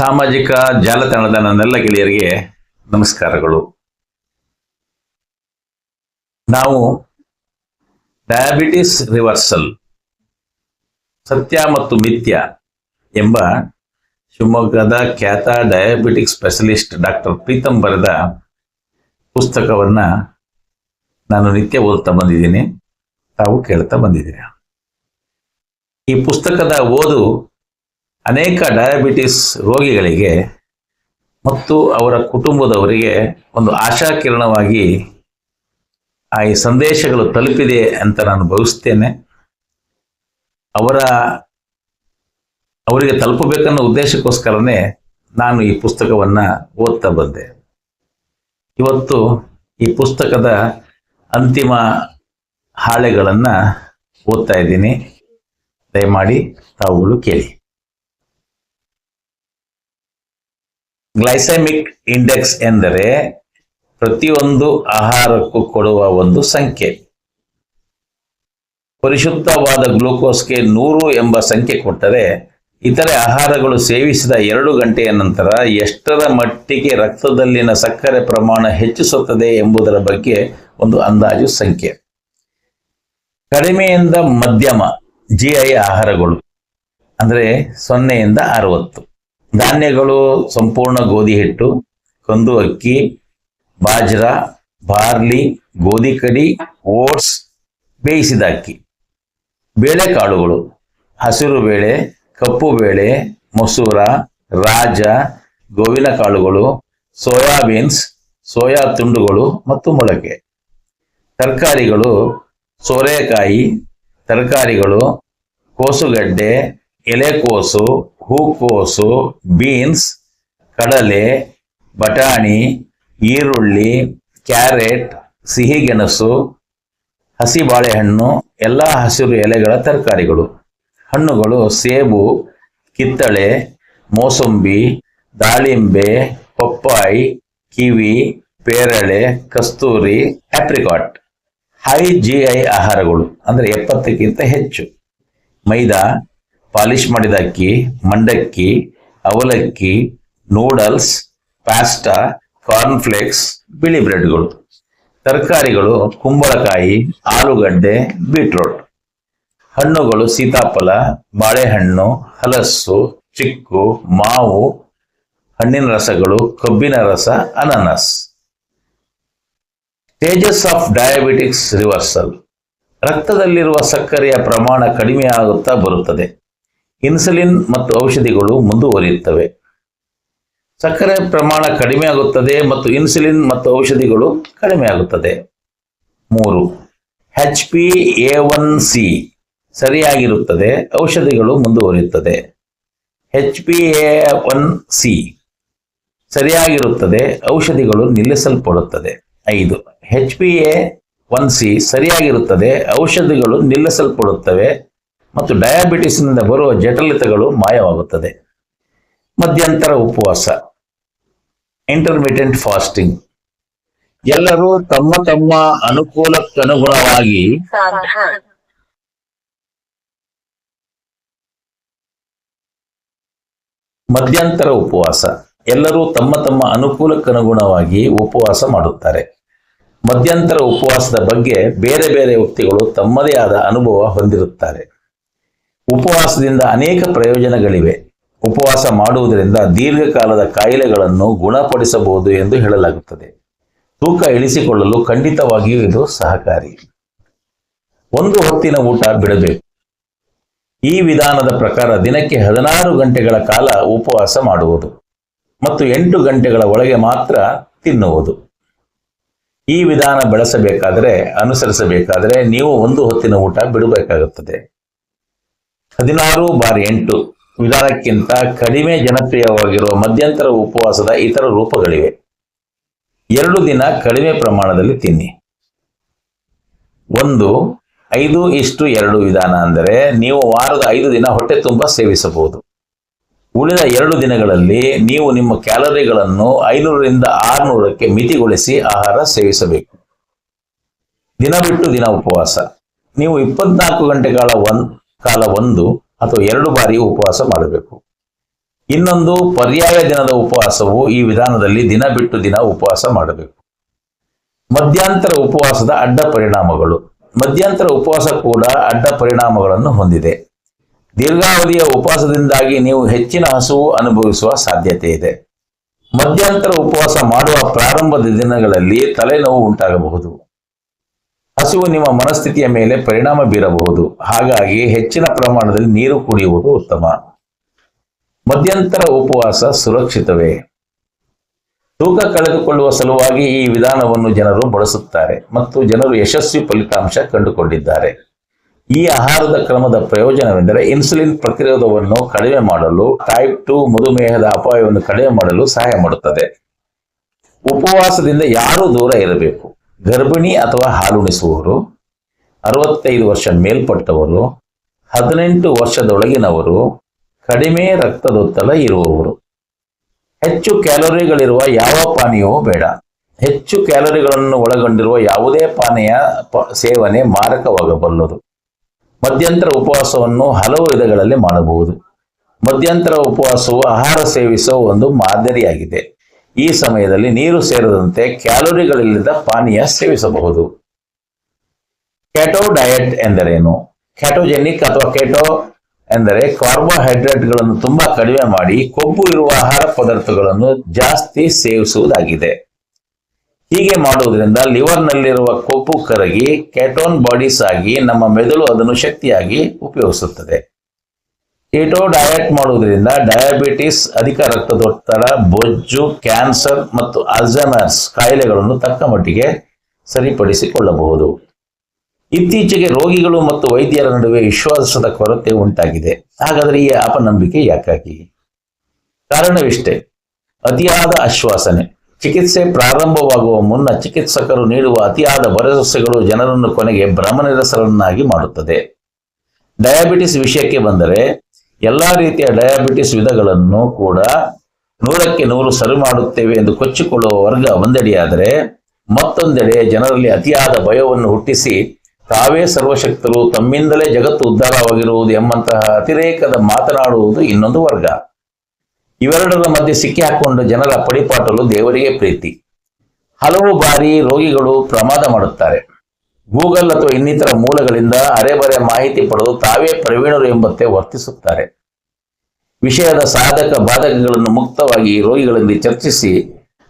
ಸಾಮಾಜಿಕ ಜಾಲತಾಣದ ನನ್ನೆಲ್ಲ ಗೆಳೆಯರಿಗೆ ನಮಸ್ಕಾರಗಳು. ನಾವು ಡಯಾಬಿಟಿಸ್ ರಿವರ್ಸಲ್ ಸತ್ಯ ಮತ್ತು ಮಿಥ್ಯ ಎಂಬ ಶಿವಮೊಗ್ಗದ ಖ್ಯಾತ ಡಯಾಬಿಟಿಕ್ ಸ್ಪೆಷಲಿಸ್ಟ್ ಡಾಕ್ಟರ್ ಪ್ರೀತಂ ಬರೆದ ಪುಸ್ತಕವನ್ನ ನಾನು ನಿತ್ಯ ಓದ್ತಾ ಬಂದಿದ್ದೀನಿ. ತಾವು ಕೇಳ್ತಾ ಬಂದಿದ್ದೀರಾ. ಈ ಪುಸ್ತಕದ ಓದು ಅನೇಕ ಡಯಾಬಿಟಿಸ್ ರೋಗಿಗಳಿಗೆ ಮತ್ತು ಅವರ ಕುಟುಂಬದವರಿಗೆ ಒಂದು ಆಶಾಕಿರಣವಾಗಿ ಆ ಈ ಸಂದೇಶಗಳು ತಲುಪಿದೆ ಅಂತ ನಾನು ಭಾವಿಸ್ತೇನೆ. ಅವರ, ಅವರಿಗೆ ತಲುಪಬೇಕನ್ನೋ ಉದ್ದೇಶಕ್ಕೋಸ್ಕರನೇ ನಾನು ಈ ಪುಸ್ತಕವನ್ನ ಓದ್ತಾ ಬಂದೆ. ಇವತ್ತು ಈ ಪುಸ್ತಕದ ಅಂತಿಮ ಹಾಳೆಗಳನ್ನು ಓದ್ತಾ ಇದ್ದೀನಿ. ದಯಮಾಡಿ ತಾವುಗಳು ಕೇಳಿ. ಗ್ಲೈಸೆಮಿಕ್ ಇಂಡೆಕ್ಸ್ ಎಂದರೆ ಪ್ರತಿಯೊಂದು ಆಹಾರಕ್ಕೂ ಕೊಡುವ ಒಂದು ಸಂಖ್ಯೆ. ಪರಿಶುದ್ಧವಾದ ಗ್ಲೂಕೋಸ್ಗೆ ನೂರು ಎಂಬ ಸಂಖ್ಯೆ ಕೊಟ್ಟರೆ ಇತರೆ ಆಹಾರಗಳು ಸೇವಿಸಿದ ಎರಡು ಗಂಟೆಯ ನಂತರ ಎಷ್ಟರ ಮಟ್ಟಿಗೆ ರಕ್ತದಲ್ಲಿನ ಸಕ್ಕರೆ ಪ್ರಮಾಣ ಹೆಚ್ಚಿಸುತ್ತದೆ ಎಂಬುದರ ಬಗ್ಗೆ ಒಂದು ಅಂದಾಜು ಸಂಖ್ಯೆ. ಕಡಿಮೆಯಿಂದ ಮಧ್ಯಮ ಜಿಐ ಆಹಾರಗಳು, ಅಂದರೆ ಸೊನ್ನೆಯಿಂದ ಅರವತ್ತು. ಧಾನ್ಯಗಳು ಸಂಪೂರ್ಣ ಗೋಧಿ ಹಿಟ್ಟು, ಕಂದು ಅಕ್ಕಿ, ಬಾಜ್ರ, ಬಾರ್ಲಿ, ಗೋಧಿ ಕಡಿ, ಓಟ್ಸ್, ಬೇಯಿಸಿದ ಅಕ್ಕಿ. ಬೇಳೆಕಾಳುಗಳು, ಹಸಿರು ಬೇಳೆ, ಕಪ್ಪು ಬೇಳೆ, ಮಸೂರ, ರಾಜ ಗೋವಿನ ಕಾಳುಗಳು ಸೋಯಾಬೀನ್ಸ್ ಸೋಯಾ ತುಂಡುಗಳು ಮತ್ತು ಮೊಳಕೆ. ತರಕಾರಿಗಳು, ಸೋರೆಕಾಯಿ, ತರಕಾರಿಗಳು, ಕೋಸುಗಡ್ಡೆ, ಎಲೆಕೋಸು ಹೂಕೋಸು, ಬೀನ್ಸ್, ಕಡಲೆ, ಬಟಾಣಿ, ಈರುಳ್ಳಿ, ಕ್ಯಾರೆಟ್, ಸಿಹಿಗೆಣಸು ಹಸಿ ಬಾಳೆಹಣ್ಣು ಎಲ್ಲ ಹಸಿರು ಎಲೆಗಳ ತರಕಾರಿಗಳು. ಹಣ್ಣುಗಳು ಸೇಬು, ಕಿತ್ತಳೆ, ಮೋಸಂಬಿ, ದಾಳಿಂಬೆ, ಪಪ್ಪಾಯಿ, ಕಿವಿ, ಪೇರಳೆ, ಕಸ್ತೂರಿ, ಆಪ್ರಿಕಾಟ್. ಹೈ ಜಿ ಐ ಆಹಾರಗಳು ಅಂದರೆ ಎಪ್ಪತ್ತಕ್ಕಿಂತ ಹೆಚ್ಚು. ಮೈದಾ ಪಾಲಿಶ್ ಮಾಡಿದ ಅಕ್ಕಿ, ಮಂಡಕ್ಕಿ, ಅವಲಕ್ಕಿ ನೂಡಲ್ಸ್ ಪಾಸ್ಟಾ ಕಾರ್ನ್ಫ್ಲೇಕ್ಸ್ ಬಿಳಿ ಬ್ರೆಡ್ಗಳು. ತರಕಾರಿಗಳು, ಕುಂಬಳಕಾಯಿ, ಆಲೂಗಡ್ಡೆ, ಬೀಟ್ರೋಟ್. ಹಣ್ಣುಗಳು ಸೀತಾಫಲ, ಬಾಳೆಹಣ್ಣು, ಹಲಸು, ಚಿಕ್ಕು, ಮಾವು, ಹಣ್ಣಿನ ರಸಗಳು, ಕಬ್ಬಿನ ರಸ, ಅನಾನಸ್. ಸ್ಟೇಜಸ್ ಆಫ್ ಡಯಾಬಿಟಿಕ್ಸ್ ರಿವರ್ಸಲ್ ರಕ್ತದಲ್ಲಿರುವ ಸಕ್ಕರೆಯ ಪ್ರಮಾಣ ಕಡಿಮೆಯಾಗುತ್ತಾ ಬರುತ್ತದೆ. ಇನ್ಸುಲಿನ್ ಮತ್ತು ಔಷಧಿಗಳು ಮುಂದುವರಿಯುತ್ತವೆ. ಸಕ್ಕರೆ ಪ್ರಮಾಣ ಕಡಿಮೆಯಾಗುತ್ತದೆ ಮತ್ತು ಇನ್ಸುಲಿನ್ ಮತ್ತು ಔಷಧಿಗಳು ಕಡಿಮೆಯಾಗುತ್ತದೆ ಮೂರು, H P A one C ಸರಿಯಾಗಿರುತ್ತದೆ, ಔಷಧಿಗಳು ಮುಂದುವರಿಯುತ್ತದೆ. H P A one C ಸರಿಯಾಗಿರುತ್ತದೆ, ಔಷಧಿಗಳು ನಿಲ್ಲಿಸಲ್ಪಡುತ್ತದೆ. ಐದು, H P A one C ಸರಿಯಾಗಿರುತ್ತದೆ, ಔಷಧಿಗಳು ನಿಲ್ಲಿಸಲ್ಪಡುತ್ತವೆ ಮತ್ತು ಡಯಾಬಿಟಿಸ್ನಿಂದ ಬರುವ ಜಟಿಲತೆಗಳು ಮಾಯವಾಗುತ್ತದೆ. ಮಧ್ಯಂತರ ಉಪವಾಸ ಇಂಟರ್ಮಿಟೆಂಟ್ ಫಾಸ್ಟಿಂಗ್ ಎಲ್ಲರೂ ತಮ್ಮ ತಮ್ಮ ಅನುಕೂಲಕ್ಕನುಗುಣವಾಗಿ ಮಧ್ಯಂತರ ಉಪವಾಸ. ಎಲ್ಲರೂ ತಮ್ಮ ತಮ್ಮ ಅನುಕೂಲಕ್ಕನುಗುಣವಾಗಿ ಉಪವಾಸ ಮಾಡುತ್ತಾರೆ. ಮಧ್ಯಂತರ ಉಪವಾಸದ ಬಗ್ಗೆ ಬೇರೆ ಬೇರೆ ವ್ಯಕ್ತಿಗಳು ತಮ್ಮದೇ ಆದ ಅನುಭವ ಹೊಂದಿರುತ್ತಾರೆ. ಉಪವಾಸದಿಂದ ಅನೇಕ ಪ್ರಯೋಜನಗಳಿವೆ. ಉಪವಾಸ ಮಾಡುವುದರಿಂದ ದೀರ್ಘಕಾಲದ ಕಾಯಿಲೆಗಳನ್ನು ಗುಣಪಡಿಸಬಹುದು ಎಂದು ಹೇಳಲಾಗುತ್ತದೆ. ತೂಕ ಇಳಿಸಿಕೊಳ್ಳಲು ಖಂಡಿತವಾಗಿಯೂ ಇದು ಸಹಕಾರಿ. ಒಂದು ಹೊತ್ತಿನ ಊಟ ಬಿಡಬೇಕು. ಈ ವಿಧಾನದ ಪ್ರಕಾರ ದಿನಕ್ಕೆ ಹದಿನಾರು ಗಂಟೆಗಳ ಕಾಲ ಉಪವಾಸ ಮಾಡುವುದು ಮತ್ತು ಎಂಟು ಗಂಟೆಗಳ ಒಳಗೆ ಮಾತ್ರ ತಿನ್ನುವುದು. ಈ ವಿಧಾನ ಬೆಳೆಸಬೇಕಾದರೆ, ಅನುಸರಿಸಬೇಕಾದರೆ ನೀವು ಒಂದು ಹೊತ್ತಿನ ಊಟ ಬಿಡಬೇಕಾಗುತ್ತದೆ. ಹದಿನಾರು ಬಾರ್ ಎಂಟು. ವಿಧಾನಕ್ಕಿಂತ ಕಡಿಮೆ ಜನಪ್ರಿಯವಾಗಿರುವ ಮಧ್ಯಂತರ ಉಪವಾಸದ ಇತರ ರೂಪಗಳಿವೆ. ಎರಡು ದಿನ ಕಡಿಮೆ ಪ್ರಮಾಣದಲ್ಲಿ ತಿನ್ನಿ. ಒಂದು, ಐದು ಇಷ್ಟು ಎರಡು ವಿಧಾನ ಅಂದರೆ ನೀವು ವಾರದ ಐದು ದಿನ ಹೊಟ್ಟೆ ತುಂಬ ಸೇವಿಸಬಹುದು. ಉಳಿದ ಎರಡು ದಿನಗಳಲ್ಲಿ ನೀವು ನಿಮ್ಮ ಕ್ಯಾಲರಿಗಳನ್ನು ಐನೂರರಿಂದ ಆರುನೂರಕ್ಕೆ ಮಿತಿಗೊಳಿಸಿ ಆಹಾರ ಸೇವಿಸಬೇಕು. ದಿನ ಬಿಟ್ಟು ದಿನ ಉಪವಾಸ. ನೀವು ಇಪ್ಪತ್ನಾಲ್ಕು ಗಂಟೆಗಳ ಒಂದ್ ಕಾಲ ಒಂದು ಅಥವಾ ಎರಡು ಬಾರಿ ಉಪವಾಸ ಮಾಡಬೇಕು. ಇನ್ನೊಂದು ಪರ್ಯಾಯ ದಿನದ ಉಪವಾಸವು ಈ ವಿಧಾನದಲ್ಲಿ ದಿನ ಬಿಟ್ಟು ದಿನ ಉಪವಾಸ ಮಾಡಬೇಕು. ಮಧ್ಯಾಂತರ ಉಪವಾಸದ ಅಡ್ಡ ಪರಿಣಾಮಗಳು. ಮಧ್ಯಾಂತರ ಉಪವಾಸ ಕೂಡ ಅಡ್ಡ ಪರಿಣಾಮಗಳನ್ನು ಹೊಂದಿದೆ. ದೀರ್ಘಾವಧಿಯ ಉಪವಾಸದಿಂದಾಗಿ ನೀವು ಹೆಚ್ಚಿನ ಹಸುವು ಅನುಭವಿಸುವ ಸಾಧ್ಯತೆ ಇದೆ. ಮಧ್ಯಾಂತರ ಉಪವಾಸ ಮಾಡುವ ಪ್ರಾರಂಭದ ದಿನಗಳಲ್ಲಿ ತಲೆನೋವು ಉಂಟಾಗಬಹುದು. ಹಸಿವು ನಿಮ್ಮ ಮನಸ್ಥಿತಿಯ ಮೇಲೆ ಪರಿಣಾಮ ಬೀರಬಹುದು. ಹಾಗಾಗಿ ಹೆಚ್ಚಿನ ಪ್ರಮಾಣದಲ್ಲಿ ನೀರು ಕುಡಿಯುವುದು ಉತ್ತಮ. ಮಧ್ಯಂತರ ಉಪವಾಸ ಸುರಕ್ಷಿತವೇ. ತೂಕ ಕಳೆದುಕೊಳ್ಳುವ ಸಲುವಾಗಿ ಈ ವಿಧಾನವನ್ನು ಜನರು ಬಳಸುತ್ತಾರೆ ಮತ್ತು ಜನರು ಯಶಸ್ವಿ ಫಲಿತಾಂಶ ಕಂಡುಕೊಂಡಿದ್ದಾರೆ. ಈ ಆಹಾರದ ಕ್ರಮದ ಪ್ರಯೋಜನವೆಂದರೆ ಇನ್ಸುಲಿನ್ ಪ್ರತಿರೋಧವನ್ನು ಕಡಿಮೆ ಮಾಡಲು ಟೈಪ್ ಟು ಮಧುಮೇಹದ ಅಪಾಯವನ್ನು ಕಡಿಮೆ ಮಾಡಲು ಸಹಾಯ ಮಾಡುತ್ತದೆ. ಉಪವಾಸದಿಂದ ಯಾರು ದೂರ ಇರಬೇಕು. ಗರ್ಭಿಣಿ ಅಥವಾ ಹಾಲುಣಿಸುವವರು, ಅರವತ್ತೈದು ವರ್ಷ ಮೇಲ್ಪಟ್ಟವರು, ಹದಿನೆಂಟು ವರ್ಷದೊಳಗಿನವರು, ಕಡಿಮೆ ರಕ್ತದೊತ್ತಡ ಇರುವವರು. ಹೆಚ್ಚು ಕ್ಯಾಲೋರಿಗಳಿರುವ ಯಾವ ಪಾನೀಯವೂ ಬೇಡ. ಹೆಚ್ಚು ಕ್ಯಾಲೋರಿಗಳನ್ನು ಒಳಗೊಂಡಿರುವ ಯಾವುದೇ ಪಾನೀಯ ಸೇವನೆ ಮಾರಕವಾಗಬಲ್ಲದು. ಮಧ್ಯಂತರ ಉಪವಾಸವನ್ನು ಹಲವು ವಿಧಗಳಲ್ಲಿ ಮಾಡಬಹುದು. ಮಧ್ಯಂತರ ಉಪವಾಸವು ಆಹಾರ ಸೇವಿಸುವ ಒಂದು ಮಾದರಿಯಾಗಿದೆ. ಈ ಸಮಯದಲ್ಲಿ ನೀರು ಸೇರದಂತೆ ಕ್ಯಾಲೋರಿಗಳಿಲ್ಲದ ಪಾನೀಯ ಸೇವಿಸಬಹುದು. ಕ್ಯಾಟೋ ಡಯಟ್ ಎಂದರೇನು? ಕ್ಯಾಟೋಜೆನಿಕ್ ಅಥವಾ ಕೆಟೋ ಎಂದರೆ ಕಾರ್ಬೋಹೈಡ್ರೇಟ್ಗಳನ್ನು ತುಂಬಾ ಕಡಿಮೆ ಮಾಡಿ ಕೊಬ್ಬು ಇರುವ ಆಹಾರ ಪದಾರ್ಥಗಳನ್ನು ಜಾಸ್ತಿ ಸೇವಿಸುವುದಾಗಿದೆ. ಹೀಗೆ ಮಾಡುವುದರಿಂದ ಲಿವರ್ನಲ್ಲಿರುವ ಕೊಬ್ಬು ಕರಗಿ ಕ್ಯಾಟೋನ್ ಬಾಡೀಸ್ ಆಗಿ ನಮ್ಮ ಮೆದುಳು ಅದನ್ನು ಶಕ್ತಿಯಾಗಿ ಉಪಯೋಗಿಸುತ್ತದೆ. ಕೀಟೋ ಡಯಟ್ ಮಾಡುವುದರಿಂದ ಡಯಾಬಿಟಿಸ್, ಅಧಿಕ ರಕ್ತದೊತ್ತಡ, ಬೊಜ್ಜು, ಕ್ಯಾನ್ಸರ್ ಮತ್ತು ಅಲ್ಝಮರ್ಸ್ ಕಾಯಿಲೆಗಳನ್ನು ತಕ್ಕ ಮಟ್ಟಿಗೆ ಸರಿಪಡಿಸಿಕೊಳ್ಳಬಹುದು. ಇತ್ತೀಚೆಗೆ ರೋಗಿಗಳು ಮತ್ತು ವೈದ್ಯರ ನಡುವೆ ವಿಶ್ವಾಸದ ಕೊರತೆ ಉಂಟಾಗಿದೆ. ಹಾಗಾದರೆ ಈ ಅಪನಂಬಿಕೆ ಯಾಕಾಗಿ? ಕಾರಣವಿಷ್ಟೇ. ಅತಿಯಾದ ಆಶ್ವಾಸನೆ. ಚಿಕಿತ್ಸೆ ಪ್ರಾರಂಭವಾಗುವ ಮುನ್ನ ಚಿಕಿತ್ಸಕರು ನೀಡುವ ಅತಿಯಾದ ಭರವಸೆಗಳು ಜನರನ್ನು ಕೊನೆಗೆ ಭ್ರಮನಿರಸರನ್ನಾಗಿ ಮಾಡುತ್ತದೆ. ಡಯಾಬಿಟಿಸ್ ವಿಷಯಕ್ಕೆ ಬಂದರೆ ಎಲ್ಲಾ ರೀತಿಯ ಡಯಾಬಿಟಿಸ್ ವಿಧಗಳನ್ನು ಕೂಡ ನೂರಕ್ಕೆ ನೂರು ಸರಿ ಮಾಡುತ್ತೇವೆ ಎಂದು ಕೊಚ್ಚಿಕೊಳ್ಳುವ ವರ್ಗ ಒಂದೆಡೆಯಾದರೆ ಮತ್ತೊಂದೆಡೆ ಜನರಲ್ಲಿ ಅತಿಯಾದ ಭಯವನ್ನು ಹುಟ್ಟಿಸಿ ತಾವೇ ಸರ್ವಶಕ್ತರು ತಮ್ಮಿಂದಲೇ ಜಗತ್ತು ಉದ್ಧಾರವಾಗಿರುವುದು ಎಂಬಂತಹ ಅತಿರೇಕದ ಮಾತನಾಡುವುದು ಇನ್ನೊಂದು ವರ್ಗ. ಇವೆರಡರ ಮಧ್ಯೆ ಸಿಕ್ಕಿ ಹಾಕೊಂಡ ಜನರ ಪಡಿಪಾಟಲು ದೇವರಿಗೆ ಪ್ರೀತಿ. ಹಲವು ಬಾರಿ ರೋಗಿಗಳು ಪ್ರಮಾದ ಮಾಡುತ್ತಾರೆ. ಗೂಗಲ್ ಅಥವಾ ಇನ್ನಿತರ ಮೂಲಗಳಿಂದ ಅರೆಬರೆ ಮಾಹಿತಿ ಪಡೆದು ತಾವೇ ಪ್ರವೀಣರು ಎಂಬಂತೆ ವರ್ತಿಸುತ್ತಾರೆ. ವಿಷಯದ ಸಾಧಕ ಬಾಧಕಗಳನ್ನು ಮುಕ್ತವಾಗಿ ರೋಗಿಗಳಲ್ಲಿ ಚರ್ಚಿಸಿ,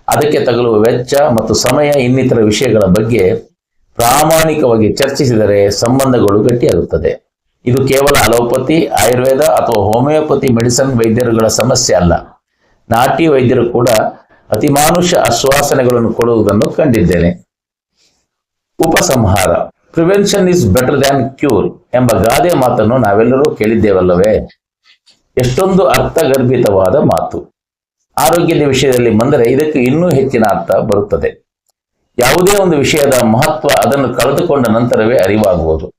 ಅದಕ್ಕೆ ತಗಲುವ ವೆಚ್ಚ ಮತ್ತು ಸಮಯ ಇನ್ನಿತರ ವಿಷಯಗಳ ಬಗ್ಗೆ ಪ್ರಾಮಾಣಿಕವಾಗಿ ಚರ್ಚಿಸಿದರೆ ಸಂಬಂಧಗಳು ಗಟ್ಟಿಯಾಗುತ್ತದೆ. ಇದು ಕೇವಲ ಅಲೋಪತಿ, ಆಯುರ್ವೇದ ಅಥವಾ ಹೋಮಿಯೋಪತಿ ಮೆಡಿಸನ್ ವೈದ್ಯರುಗಳ ಸಮಸ್ಯೆ ಅಲ್ಲ. ನಾಟಿ ವೈದ್ಯರು ಕೂಡ ಅತಿಮಾನುಷ ಆಶ್ವಾಸನೆಗಳನ್ನು ಕೊಡುವುದನ್ನು ಕಂಡಿದ್ದೇನೆ. ಉಪಸಂಹಾರ. Prevention is better than cure ಎಂಬ ಗಾದೆ ಮಾತನ್ನು ನಾವೆಲ್ಲರೂ ಕೇಳಿದ್ದೇವಲ್ಲವೇ? ಎಷ್ಟೊಂದು ಅರ್ಥಗರ್ಭಿತವಾದ ಮಾತು. ಆರೋಗ್ಯದ ವಿಷಯದಲ್ಲಿ ಬಂದರೆ ಇದಕ್ಕೆ ಇನ್ನೂ ಹೆಚ್ಚಿನ ಅರ್ಥ ಬರುತ್ತದೆ. ಯಾವುದೇ ಒಂದು ವಿಷಯದ ಮಹತ್ವ ಅದನ್ನು ಕಳೆದುಕೊಂಡ ನಂತರವೇ ಅರಿವಾಗುವುದು.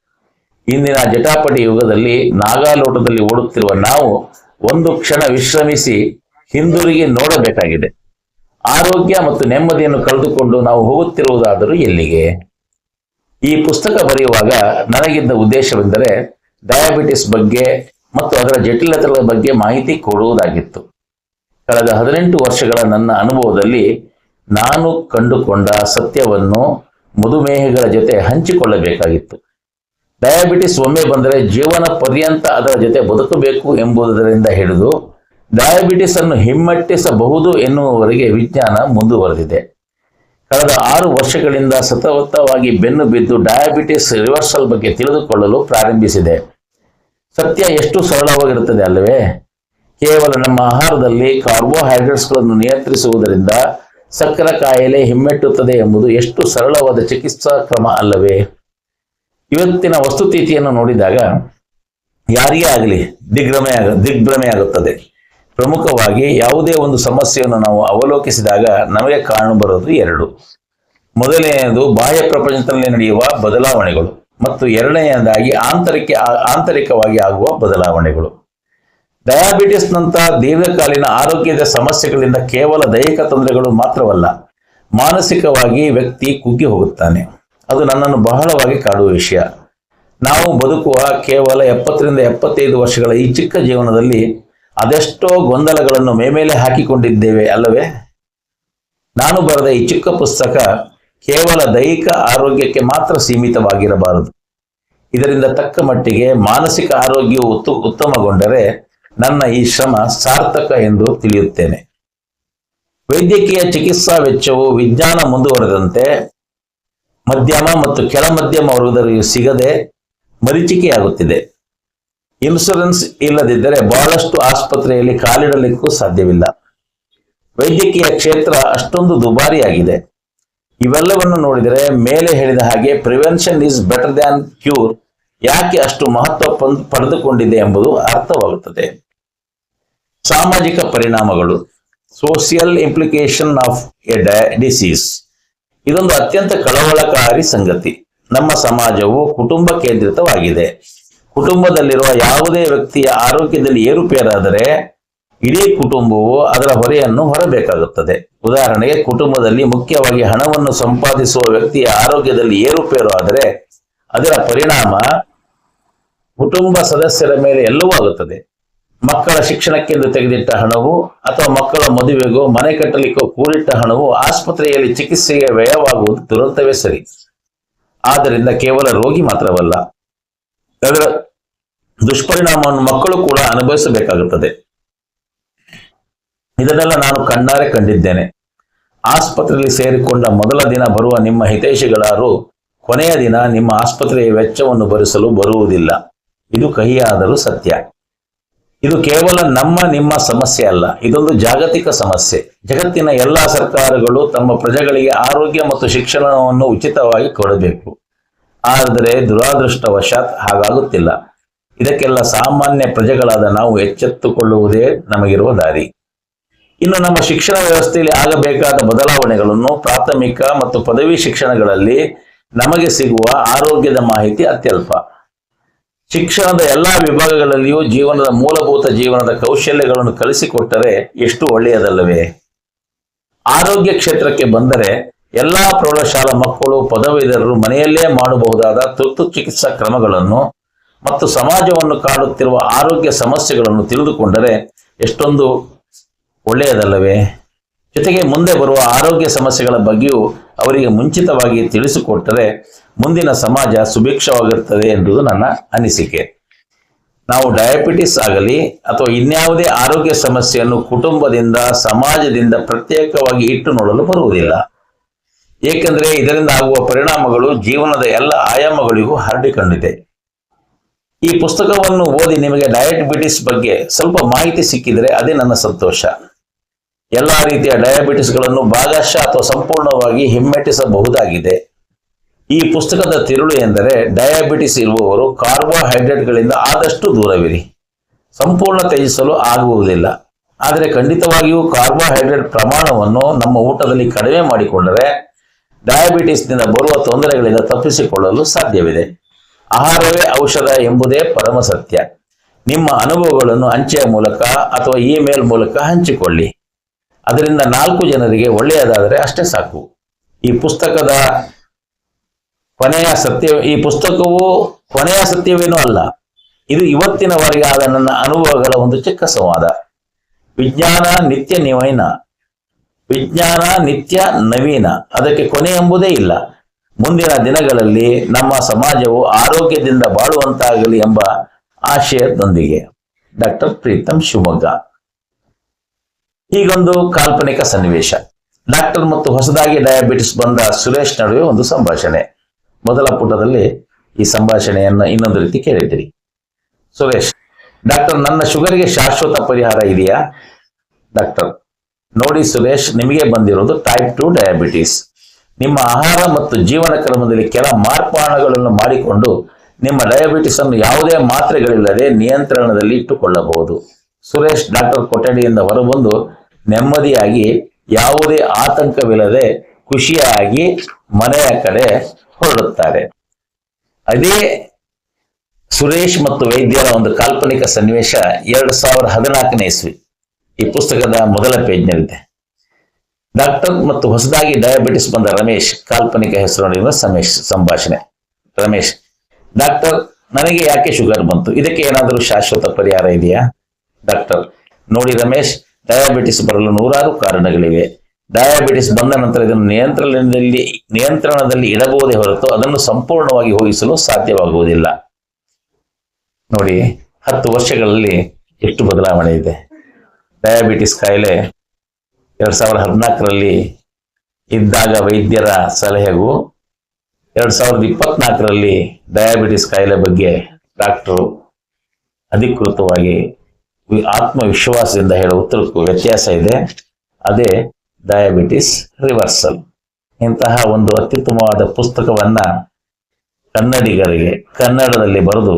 ಇಂದಿನ ಜಟಾಪಟಿ ಯುಗದಲ್ಲಿ ನಾಗಾಲೋಟದಲ್ಲಿ ಓಡುತ್ತಿರುವ ನಾವು ಒಂದು ಕ್ಷಣ ವಿಶ್ರಮಿಸಿ ಹಿಂದಿರುಗಿ ನೋಡಬೇಕಾಗಿದೆ. ಆರೋಗ್ಯ ಮತ್ತು ನೆಮ್ಮದಿಯನ್ನು ಕಳೆದುಕೊಂಡು ನಾವು ಹೋಗುತ್ತಿರುವುದಾದರೂ ಎಲ್ಲಿಗೆ? ಈ ಪುಸ್ತಕ ಬರೆಯುವಾಗ ನನಗಿದ್ದ ಉದ್ದೇಶವೆಂದರೆ ಡಯಾಬಿಟಿಸ್ ಬಗ್ಗೆ ಮತ್ತು ಅದರ ಜಟಿಲತೆಗಳ ಬಗ್ಗೆ ಮಾಹಿತಿ ಕೊಡುವುದಾಗಿತ್ತು. ಕಳೆದ ಹದಿನೆಂಟು ವರ್ಷಗಳ ನನ್ನ ಅನುಭವದಲ್ಲಿ ನಾನು ಕಂಡುಕೊಂಡ ಸತ್ಯವನ್ನು ಮಧುಮೇಹಿಗಳ ಜೊತೆ ಹಂಚಿಕೊಳ್ಳಬೇಕಾಗಿತ್ತು. ಡಯಾಬಿಟಿಸ್ ಒಮ್ಮೆ ಬಂದರೆ ಜೀವನ ಪರ್ಯಂತ ಅದರ ಜೊತೆ ಬದುಕಬೇಕು ಎಂಬುದರಿಂದ ಹಿಡಿದು ಡಯಾಬಿಟಿಸ್ ಅನ್ನು ಹಿಮ್ಮೆಟ್ಟಿಸಬಹುದು ಎನ್ನುವವರೆಗೆ ವಿಜ್ಞಾನ ಮುಂದುವರೆದಿದೆ. ಕಳೆದ ಆರು ವರ್ಷಗಳಿಂದ ಸತತವಾಗಿ ಬೆನ್ನು ಬಿದ್ದು ಡಯಾಬಿಟಿಸ್ ರಿವರ್ಸಲ್ ಬಗ್ಗೆ ತಿಳಿದುಕೊಳ್ಳಲು ಪ್ರಾರಂಭಿಸಿದೆ. ಸತ್ಯ ಎಷ್ಟು ಸರಳವಾಗಿರುತ್ತದೆ ಅಲ್ಲವೇ? ಕೇವಲ ನಮ್ಮ ಆಹಾರದಲ್ಲಿ ಕಾರ್ಬೋಹೈಡ್ರೇಟ್ಸ್ಗಳನ್ನು ನಿಯಂತ್ರಿಸುವುದರಿಂದ ಸಕ್ಕರೆ ಕಾಯಿಲೆ ಹಿಮ್ಮೆಟ್ಟುತ್ತದೆ ಎಂಬುದು ಎಷ್ಟು ಸರಳವಾದ ಚಿಕಿತ್ಸಾ ಕ್ರಮ ಅಲ್ಲವೇ? ಇವತ್ತಿನ ವಸ್ತುತೀತಿಯನ್ನು ನೋಡಿದಾಗ ಯಾರಿಗೇ ಆಗಲಿ ದಿಗ್ಭ್ರಮೆ ಆಗ, ದಿಗ್ಭ್ರಮೆ ಆಗುತ್ತದೆ. ಪ್ರಮುಖವಾಗಿ ಯಾವುದೇ ಒಂದು ಸಮಸ್ಯೆಯನ್ನು ನಾವು ಅವಲೋಕಿಸಿದಾಗ ನಮಗೆ ಕಾಣಬರೋದು ಎರಡು. ಮೊದಲನೆಯದು ಬಾಹ್ಯ ಪ್ರಪಂಚದಲ್ಲಿ ನಡೆಯುವ ಬದಲಾವಣೆಗಳು ಮತ್ತು ಎರಡನೆಯದಾಗಿ ಆಂತರಿಕ, ಆಂತರಿಕವಾಗಿ ಆಗುವ ಬದಲಾವಣೆಗಳು. ಡಯಾಬಿಟಿಸ್ನಂತಹ ದೀರ್ಘಕಾಲೀನ ಆರೋಗ್ಯದ ಸಮಸ್ಯೆಗಳಿಂದ ಕೇವಲ ದೈಹಿಕ ತೊಂದರೆಗಳು ಮಾತ್ರವಲ್ಲ, ಮಾನಸಿಕವಾಗಿ ವ್ಯಕ್ತಿ ಕುಗ್ಗಿ ಹೋಗುತ್ತಾನೆ. ಅದು ನನ್ನನ್ನು ಬಹಳವಾಗಿ ಕಾಡುವ ವಿಷಯ. ನಾವು ಬದುಕುವ ಕೇವಲ ಎಪ್ಪತ್ತರಿಂದ ಎಪ್ಪತ್ತೈದು ವರ್ಷಗಳ ಈ ಚಿಕ್ಕ ಜೀವನದಲ್ಲಿ ಅದೆಷ್ಟೋ ಗೊಂದಲಗಳನ್ನು ಮೇಮೇಲೆ ಹಾಕಿಕೊಂಡಿದ್ದೇವೆ, ಅಲ್ಲವೇ? ನಾನು ಬರೆದ ಈ ಚಿಕ್ಕ ಪುಸ್ತಕ ಕೇವಲ ದೈಹಿಕ ಆರೋಗ್ಯಕ್ಕೆ ಮಾತ್ರ ಸೀಮಿತವಾಗಿರಬಾರದು. ಇದರಿಂದ ತಕ್ಕ ಮಟ್ಟಿಗೆ ಮಾನಸಿಕ ಆರೋಗ್ಯವು ಉತ್ತು, ಉತ್ತಮಗೊಂಡರೆ ನನ್ನ ಈ ಶ್ರಮ ಸಾರ್ಥಕ ಎಂದು ತಿಳಿಯುತ್ತೇನೆ. ವೈದ್ಯಕೀಯ ಚಿಕಿತ್ಸಾ ವೆಚ್ಚವು ವಿಜ್ಞಾನ ಮುಂದುವರೆದಂತೆ ಮಧ್ಯಮ ಮತ್ತು ಕೆಳ ಮಧ್ಯಮ ವರ್ಗದವರಿಗೆ ಸಿಗದೆ ಮರೀಚಿಕೆಯಾಗುತ್ತಿದೆ. ಇನ್ಶೂರೆನ್ಸ್ ಇಲ್ಲದಿದ್ದರೆ ಬಹಳಷ್ಟು ಆಸ್ಪತ್ರೆಯಲ್ಲಿ ಕಾಲಿಡಲಿಕ್ಕೂ ಸಾಧ್ಯವಿಲ್ಲ. ವೈದ್ಯಕೀಯ ಕ್ಷೇತ್ರ ಅಷ್ಟೊಂದು ದುಬಾರಿಯಾಗಿದೆ. ಇವೆಲ್ಲವನ್ನು ನೋಡಿದರೆ ಮೇಲೆ ಹೇಳಿದ ಹಾಗೆ prevention is better than cure ಯಾಕೆ ಅಷ್ಟು ಮಹತ್ವ ಪಡೆದುಕೊಂಡಿದೆ ಎಂಬುದು ಅರ್ಥವಾಗುತ್ತದೆ. ಸಾಮಾಜಿಕ ಪರಿಣಾಮಗಳು social implication of a disease ಇದೊಂದು ಅತ್ಯಂತ ಕಳವಳಕಾರಿ ಸಂಗತಿ. ನಮ್ಮ ಸಮಾಜವು ಕುಟುಂಬ ಕೇಂದ್ರಿತವಾಗಿದೆ. ಕುಟುಂಬದಲ್ಲಿರುವ ಯಾವುದೇ ವ್ಯಕ್ತಿಯ ಆರೋಗ್ಯದಲ್ಲಿ ಏರುಪೇರಾದರೆ ಇಡೀ ಕುಟುಂಬವು ಅದರ ಹೊರೆಯನ್ನು ಹೊರಬೇಕಾಗುತ್ತದೆ. ಉದಾಹರಣೆಗೆ ಕುಟುಂಬದಲ್ಲಿ ಮುಖ್ಯವಾಗಿ ಹಣವನ್ನು ಸಂಪಾದಿಸುವ ವ್ಯಕ್ತಿಯ ಆರೋಗ್ಯದಲ್ಲಿ ಏರುಪೇರು ಆದರೆ ಅದರ ಪರಿಣಾಮ ಕುಟುಂಬ ಸದಸ್ಯರ ಮೇಲೆ ಎಲ್ಲವೂ ಆಗುತ್ತದೆ. ಮಕ್ಕಳ ಶಿಕ್ಷಣಕ್ಕೆಂದು ತೆಗೆದಿಟ್ಟ ಹಣವು ಅಥವಾ ಮಕ್ಕಳ ಮದುವೆಗೋ, ಮನೆ ಕಟ್ಟಲಿಕ್ಕೋ ಕೂಡಿಟ್ಟ ಹಣವು ಆಸ್ಪತ್ರೆಯಲ್ಲಿ ಚಿಕಿತ್ಸೆಗೆ ವ್ಯಯವಾಗುವುದು ದುರಂತವೇ ಸರಿ. ಆದ್ದರಿಂದ ಕೇವಲ ರೋಗಿ ಮಾತ್ರವಲ್ಲ ಅದರ ದುಷ್ಪರಿಣಾಮವನ್ನು ಮಕ್ಕಳು ಕೂಡ ಅನುಭವಿಸಬೇಕಾಗುತ್ತದೆ. ಇದನ್ನೆಲ್ಲ ನಾನು ಕಣ್ಣಾರೆ ಕಂಡಿದ್ದೇನೆ. ಆಸ್ಪತ್ರೆಯಲ್ಲಿ ಸೇರಿಕೊಂಡ ಮೊದಲ ದಿನ ಬರುವ ನಿಮ್ಮ ಹಿತೈಷಿಗಳಾರು ಕೊನೆಯ ದಿನ ನಿಮ್ಮ ಆಸ್ಪತ್ರೆಯ ವೆಚ್ಚವನ್ನು ಭರಿಸಲು ಬರುವುದಿಲ್ಲ. ಇದು ಕಹಿಯಾದರೂ ಸತ್ಯ. ಇದು ಕೇವಲ ನಮ್ಮ, ನಿಮ್ಮ ಸಮಸ್ಯೆ ಅಲ್ಲ. ಇದೊಂದು ಜಾಗತಿಕ ಸಮಸ್ಯೆ. ಜಗತ್ತಿನ ಎಲ್ಲಾ ಸರ್ಕಾರಗಳು ತಮ್ಮ ಪ್ರಜೆಗಳಿಗೆ ಆರೋಗ್ಯ ಮತ್ತು ಶಿಕ್ಷಣವನ್ನು ಉಚಿತವಾಗಿ ಕೊಡಬೇಕು. ಆದರೆ ದುರಾದೃಷ್ಟವಶಾತ್ ಹಾಗಾಗುತ್ತಿಲ್ಲ. ಇದಕ್ಕೆಲ್ಲ ಸಾಮಾನ್ಯ ಪ್ರಜೆಗಳಾದ ನಾವು ಎಚ್ಚೆತ್ತುಕೊಳ್ಳುವುದೇ ನಮಗಿರುವ ದಾರಿ. ಇನ್ನು ನಮ್ಮ ಶಿಕ್ಷಣ ವ್ಯವಸ್ಥೆಯಲ್ಲಿ ಆಗಬೇಕಾದ ಬದಲಾವಣೆಗಳನ್ನು ಪ್ರಾಥಮಿಕ ಮತ್ತು ಪದವಿ ಶಿಕ್ಷಣಗಳಲ್ಲಿ ನಮಗೆ ಸಿಗುವ ಆರೋಗ್ಯದ ಮಾಹಿತಿ ಅತ್ಯಲ್ಪ. ಶಿಕ್ಷಣದ ಎಲ್ಲಾ ವಿಭಾಗಗಳಲ್ಲಿಯೂ ಜೀವನದ ಮೂಲಭೂತ ಜೀವನದ ಕೌಶಲ್ಯಗಳನ್ನು ಕಲಿಸಿಕೊಟ್ಟರೆ ಎಷ್ಟು ಒಳ್ಳೆಯದಲ್ಲವೇ? ಆರೋಗ್ಯ ಕ್ಷೇತ್ರಕ್ಕೆ ಬಂದರೆ ಎಲ್ಲಾ ಪ್ರೌಢಶಾಲಾ ಮಕ್ಕಳು, ಪದವೀಧರರು ಮನೆಯಲ್ಲೇ ಮಾಡಬಹುದಾದ ತುರ್ತು ಚಿಕಿತ್ಸಾ ಕ್ರಮಗಳನ್ನು ಮತ್ತು ಸಮಾಜವನ್ನು ಕಾಡುತ್ತಿರುವ ಆರೋಗ್ಯ ಸಮಸ್ಯೆಗಳನ್ನು ತಿಳಿದುಕೊಂಡರೆ ಎಷ್ಟೊಂದು ಒಳ್ಳೆಯದಲ್ಲವೇ? ಜೊತೆಗೆ ಮುಂದೆ ಬರುವ ಆರೋಗ್ಯ ಸಮಸ್ಯೆಗಳ ಬಗ್ಗೆಯೂ ಅವರಿಗೆ ಮುಂಚಿತವಾಗಿ ತಿಳಿಸಿಕೊಟ್ಟರೆ ಮುಂದಿನ ಸಮಾಜ ಸುಭಿಕ್ಷವಾಗಿರುತ್ತದೆ ಎಂಬುದು ನನ್ನ ಅನಿಸಿಕೆ. ನಾವು ಡಯಾಬಿಟಿಸ್ ಆಗಲಿ ಅಥವಾ ಇನ್ಯಾವುದೇ ಆರೋಗ್ಯ ಸಮಸ್ಯೆಯನ್ನು ಕುಟುಂಬದಿಂದ, ಸಮಾಜದಿಂದ ಪ್ರತ್ಯೇಕವಾಗಿ ಇಟ್ಟು ನೋಡಲು ಬರುವುದಿಲ್ಲ. ಏಕೆಂದರೆ ಇದರಿಂದ ಆಗುವ ಪರಿಣಾಮಗಳು ಜೀವನದ ಎಲ್ಲ ಆಯಾಮಗಳಿಗೂ ಹರಡಿಕೊಂಡಿದೆ. ಈ ಪುಸ್ತಕವನ್ನು ಓದಿ ನಿಮಗೆ ಡಯಾಬಿಟಿಸ್ ಬಗ್ಗೆ ಸ್ವಲ್ಪ ಮಾಹಿತಿ ಸಿಕ್ಕಿದರೆ ಅದೇ ನನ್ನ ಸಂತೋಷ. ಎಲ್ಲ ರೀತಿಯ ಡಯಾಬಿಟಿಸ್ಗಳನ್ನು ಭಾಗಶಃ ಅಥವಾ ಸಂಪೂರ್ಣವಾಗಿ ಹಿಮ್ಮೆಟ್ಟಿಸಬಹುದಾಗಿದೆ. ಈ ಪುಸ್ತಕದ ತಿರುಳು ಎಂದರೆ ಡಯಾಬಿಟಿಸ್ ಇರುವವರು ಕಾರ್ಬೋಹೈಡ್ರೇಟ್ಗಳಿಂದ ಆದಷ್ಟು ದೂರವಿರಿ. ಸಂಪೂರ್ಣ ತ್ಯಜಿಸಲು ಆಗುವುದಿಲ್ಲ. ಆದರೆ ಖಂಡಿತವಾಗಿಯೂ ಕಾರ್ಬೋಹೈಡ್ರೇಟ್ ಪ್ರಮಾಣವನ್ನು ನಮ್ಮ ಊಟದಲ್ಲಿ ಕಡಿಮೆ ಮಾಡಿಕೊಂಡರೆ ಡಯಾಬಿಟಿಸ್ನಿಂದ ಬರುವ ತೊಂದರೆಗಳಿಂದ ತಪ್ಪಿಸಿಕೊಳ್ಳಲು ಸಾಧ್ಯವಿದೆ. ಆಹಾರವೇ ಔಷಧ ಎಂಬುದೇ ಪರಮ ಸತ್ಯ. ನಿಮ್ಮ ಅನುಭವಗಳನ್ನು ಅಂಚೆಯ ಮೂಲಕ ಅಥವಾ ಇಮೇಲ್ ಮೂಲಕ ಹಂಚಿಕೊಳ್ಳಿ. ಅದರಿಂದ ನಾಲ್ಕು ಜನರಿಗೆ ಒಳ್ಳೆಯದಾದರೆ ಅಷ್ಟೇ ಸಾಕು. ಈ ಪುಸ್ತಕದ ಕೊನೆಯ ಸತ್ಯ, ಈ ಪುಸ್ತಕವು ಕೊನೆಯ ಸತ್ಯವೇನೂ ಅಲ್ಲ. ಇದು ಇವತ್ತಿನವರೆಗೆ ಆದ ನನ್ನ ಅನುಭವಗಳ ಒಂದು ಚಿಕ್ಕ ಸಂವಾದ. ವಿಜ್ಞಾನ ನಿತ್ಯ ನಿವೈನ. ವಿಜ್ಞಾನ, ನಿತ್ಯ, ನವೀನ. ಅದಕ್ಕೆ ಕೊನೆ ಎಂಬುದೇ ಇಲ್ಲ. ಮುಂದಿನ ದಿನಗಳಲ್ಲಿ ನಮ್ಮ ಸಮಾಜವು ಆರೋಗ್ಯದಿಂದ ಬಾಳುವಂತಾಗಲಿ ಎಂಬ ಆಶಯದೊಂದಿಗೆ ಡಾಕ್ಟರ್ ಪ್ರೀತಮ್ ಶಿವಮೊಗ್ಗ. ಹೀಗೊಂದು ಕಾಲ್ಪನಿಕ ಸನ್ನಿವೇಶ. ಡಾಕ್ಟರ್ ಮತ್ತು ಹೊಸದಾಗಿ ಡಯಾಬಿಟಿಸ್ ಬಂದ ಸುರೇಶ್ ನಡುವೆ ಒಂದು ಸಂಭಾಷಣೆ. ಮೊದಲ ಪುಟದಲ್ಲಿ ಈ ಸಂಭಾಷಣೆಯನ್ನು ಇನ್ನೊಂದು ರೀತಿ ಕೇಳಿದ್ದೀರಿ. ಸುರೇಶ್, ಡಾಕ್ಟರ್ ನನ್ನ ಶುಗರ್ಗೆ ಶಾಶ್ವತ ಪರಿಹಾರ ಇದೆಯಾ? ಡಾಕ್ಟರ್ ನೋಡಿ ಸುರೇಶ್, ನಿಮಗೆ ಬಂದಿರೋದು ಟೈಪ್ ಟು ಡಯಾಬಿಟಿಸ್ ನಿಮ್ಮ ಆಹಾರ ಮತ್ತು ಜೀವನ ಕ್ರಮದಲ್ಲಿ ಕೆಲ ಮಾರ್ಪಾಡುಗಳನ್ನು ಮಾಡಿಕೊಂಡು ನಿಮ್ಮ ಡಯಾಬಿಟಿಸ್ ಅನ್ನು ಯಾವುದೇ ಮಾತ್ರೆಗಳಿಲ್ಲದೆ ನಿಯಂತ್ರಣದಲ್ಲಿ ಇಟ್ಟುಕೊಳ್ಳಬಹುದು. ಸುರೇಶ್, ಡಾಕ್ಟರ್ ಕೊಠಡಿಯಿಂದ ಹೊರಬಂದು ನೆಮ್ಮದಿಯಾಗಿ, ಯಾವುದೇ ಆತಂಕವಿಲ್ಲದೆ ಖುಷಿಯಾಗಿ ಮನೆಯ ಕಡೆ ಹೊರಡುತ್ತಾರೆ. ಅದೇ ಸುರೇಶ್ ಮತ್ತು ವೈದ್ಯರ ಒಂದು ಕಾಲ್ಪನಿಕ ಸನ್ನಿವೇಶ ಎರಡು ಸಾವಿರದ ಹದಿನಾಲ್ಕನೇ ಇಸ್ವಿ. ಈ ಪುಸ್ತಕದ ಮೊದಲ ಪೇಜ್ನಲ್ಲಿದೆ. ಡಾಕ್ಟರ್ ಮತ್ತು ಹೊಸದಾಗಿ ಡಯಾಬಿಟಿಸ್ ಬಂದ ರಮೇಶ್, ಕಾಲ್ಪನಿಕ ಹೆಸರು ಸಮೇಶ್, ಸಂಭಾಷಣೆ. ರಮೇಶ್, ಡಾಕ್ಟರ್, ನನಗೆ ಯಾಕೆ ಶುಗರ್ ಬಂತು? ಇದಕ್ಕೆ ಏನಾದರೂ ಶಾಶ್ವತ ಪರಿಹಾರ ಇದೆಯಾ? ಡಾಕ್ಟರ್, ನೋಡಿ ರಮೇಶ್, ಡಯಾಬಿಟಿಸ್ ಬರಲು ನೂರಾರು ಕಾರಣಗಳಿವೆ. ಡಯಾಬಿಟಿಸ್ ಬಂದ ನಂತರ ಇದನ್ನು ನಿಯಂತ್ರಣದಲ್ಲಿ ನಿಯಂತ್ರಣದಲ್ಲಿ ಇಡಬಹುದೇ ಹೊರತು ಅದನ್ನು ಸಂಪೂರ್ಣವಾಗಿ ಹೋಗಿಸಲು ಸಾಧ್ಯವಾಗುವುದಿಲ್ಲ. ನೋಡಿ, ಹತ್ತು ವರ್ಷಗಳಲ್ಲಿ ಎಷ್ಟು ಬದಲಾವಣೆ ಇದೆ. ಡಯಾಬಿಟಿಸ್ ಕಾಯಿಲೆ ಎರಡು ಸಾವಿರದ ಹದಿನಾಲ್ಕರಲ್ಲಿ ಇದ್ದಾಗ ವೈದ್ಯರ ಸಲಹೆಗೂ ಎರಡು ಸಾವಿರದ ಇಪ್ಪತ್ನಾಲ್ಕರಲ್ಲಿ ಡಯಾಬಿಟಿಸ್ ಕಾಯಿಲೆ ಬಗ್ಗೆ ಡಾಕ್ಟರು ಅಧಿಕೃತವಾಗಿ ಆತ್ಮವಿಶ್ವಾಸದಿಂದ ಹೇಳೋ ಉತ್ತರಕ್ಕೂ ವ್ಯತ್ಯಾಸ ಇದೆ. ಅದೇ ಡಯಾಬಿಟಿಸ್ ರಿವರ್ಸಲ್. ಇಂತಹ ಒಂದು ಅತ್ಯುತ್ತಮವಾದ ಪುಸ್ತಕವನ್ನ ಕನ್ನಡಿಗರಿಗೆ, ಕನ್ನಡದಲ್ಲಿ ಬರೆದು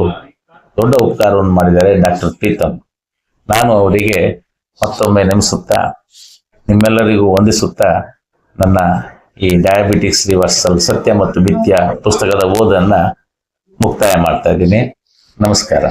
ದೊಡ್ಡ ಉಪಕಾರವನ್ನು ಮಾಡಿದ್ದಾರೆ ಡಾಕ್ಟರ್ ಪ್ರೀತಮ್. ನಾನು ಅವರಿಗೆ ಮತ್ತೊಮ್ಮೆ ನೆನೆಸುತ್ತಾ, ನಿಮ್ಮೆಲ್ಲರಿಗೂ ವಂದಿಸುತ್ತಾ ನನ್ನ ಈ ಡಯಾಬಿಟಿಕ್ಸ್ ರಿವರ್ಸಲ್ ಸತ್ಯ ಮತ್ತು ಮಿಥ್ಯ ಪುಸ್ತಕದ ಓದನ್ನ ಮುಕ್ತಾಯ ಮಾಡ್ತಾ ಇದ್ದೀನಿ. ನಮಸ್ಕಾರ.